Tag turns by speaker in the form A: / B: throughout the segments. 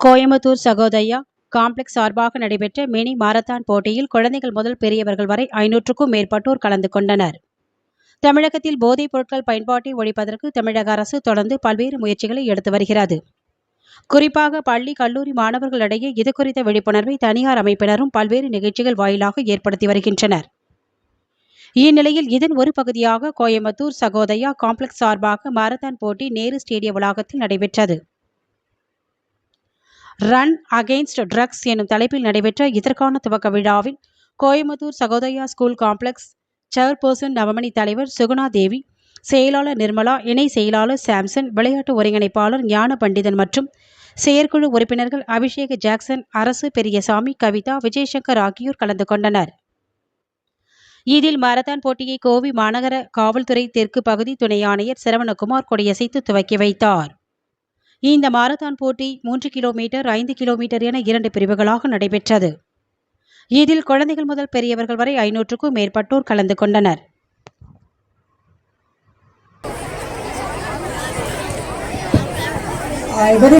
A: Coimbatore Sahodaya complex சார்பாக நடைபெற்ற mini marathon போட்டியில் குழந்தைகள் முதல் பெரியவர்கள் வரை ஐநூற்றுக்கும் மேற்பட்டோர் கலந்து கொண்டனர். தமிழகத்தில் போதைப் பொருட்கள் பயன்பாட்டை ஒழிப்பதற்கு தமிழக அரசு தொடர்ந்து பல்வேறு முயற்சிகளை எடுத்து வருகிறது. குறிப்பாக பள்ளி கல்லூரி மாணவர்களிடையே இது குறித்த விழிப்புணர்வை தனியார் அமைப்பினரும் பல்வேறு நிகழ்ச்சிகள் வாயிலாக ஏற்படுத்தி வருகின்றனர். இந்நிலையில் இதன் ஒரு பகுதியாக கோயம்புத்தூர் சகோதயா காம்ப்ளெக்ஸ் சார்பாக மாரத்தான் போட்டி நேரு ஸ்டேடிய வளாகத்தில் நடைபெற்றது. ரன் அகெயின்ஸ்ட் ட்ரக்ஸ் எனும் தலைப்பில் நடைபெற்ற இதற்கான துவக்க விழாவில் Coimbatore Sahodaya school complex chairperson Navamani தலைவர் சுகுணா தேவி செயலாளர் நிர்மலா இணை செயலாளர் சாம்சன் விளையாட்டு ஒருங்கிணைப்பாளர் ஞான பண்டிதன் மற்றும் செயற்குழு உறுப்பினர்கள் அபிஷேக் ஜாக்சன் அரசு பெரியசாமி கவிதா விஜயசங்கர் ஆகியோர் கலந்து கொண்டனர். இதில் மாரத்தான் போட்டியை கோவை மாநகர காவல்துறை தெற்கு பகுதி துணை ஆணையர் சரவணகுமார் கொடியசைத்து துவக்கி வைத்தார். இந்த மாரத்தான் போட்டி மூன்று கிலோமீட்டர் ஐந்து கிலோமீட்டர் என இரண்டு பிரிவுகளாக நடைபெற்றது. இதில் குழந்தைகள் முதல் பெரியவர்கள் வரை ஐநூற்றுக்கும் மேற்பட்டோர் கலந்து கொண்டனர்.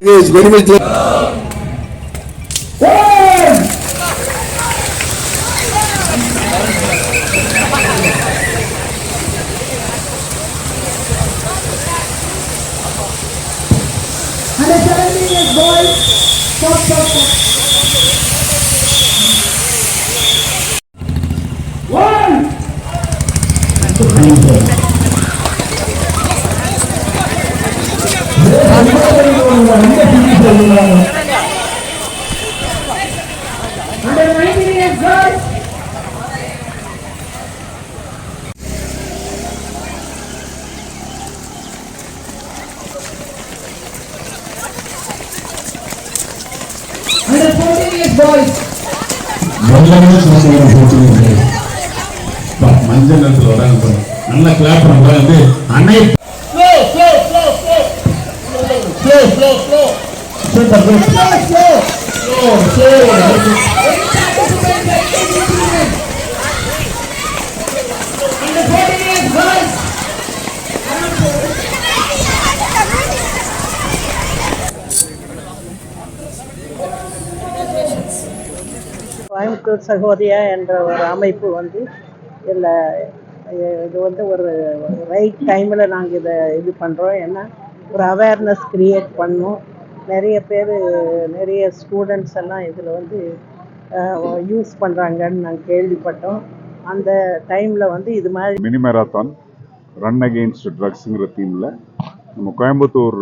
B: Is very much
C: Under 17 years boys, stop, stop, stop. One. 14 years boys.
B: மஞ்சள் சோதனை போட்டு மஞ்சள் நேரத்தில் வராங்க. நல்லா கிளாப் பண்ணுங்க வந்து அன்னை
C: Slow,
D: கோயம்புத்தூர் சகோதரியா என்ற ஒரு அமைப்பு வந்து இதில் இது வந்து ஒரு ரைட் டைமில் நாங்கள் இதை இது பண்ணுறோம் ஏன்னா ஒரு அவேர்னஸ் க்ரியேட் பண்ணோம். நிறைய பேர் நிறைய ஸ்டூடெண்ட்ஸ் எல்லாம் இதில் வந்து யூஸ் பண்ணுறாங்கன்னு நாங்கள் கேள்விப்பட்டோம். அந்த டைமில் வந்து இது மாதிரி
E: மினி மேராத்தான் ரன் அகெயின்ஸ்ட் ட்ரக்ஸுங்கிற தீமில் நம்ம கோயம்புத்தூர்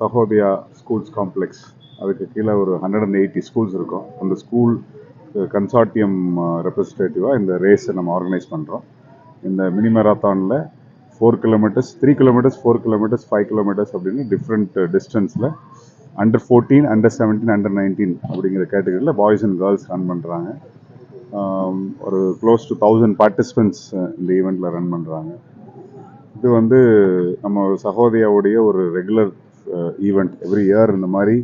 E: சகோதயா ஸ்கூல்ஸ் காம்ப்ளெக்ஸ் அதுக்கு கீழே ஒரு ஹண்ட்ரட் அண்ட் எயிட்டி ஸ்கூல்ஸ் இருக்கும். அந்த ஸ்கூல் கன்சார்டியம் ரெப்ரஸன்டேட்டிவாக uh, இந்த ரேஸை நம்ம ஆர்கனைஸ் பண்ணுறோம் இந்த mini மேராத்தானில் four kilometres three kilometres four kilometres five kilometres அப்படின்னு டிஃப்ரெண்ட் டிஸ்டன்ஸில் under fourteen under seventeen under nineteen அப்படிங்கிற கேட்டகரியில் பாய்ஸ் அண்ட் கேர்ள்ஸ் ரன் பண்ணுறாங்க ஒரு க்ளோஸ் டு தௌசண்ட் பார்ட்டிசிபெண்ட்ஸ் இந்த ஈவெண்ட்டில் ரன் பண்ணுறாங்க இது வந்து நம்ம சகோதரியாவுடைய ஒரு ரெகுலர் ஈவெண்ட் எவ்ரி இயர் இந்த மாதிரி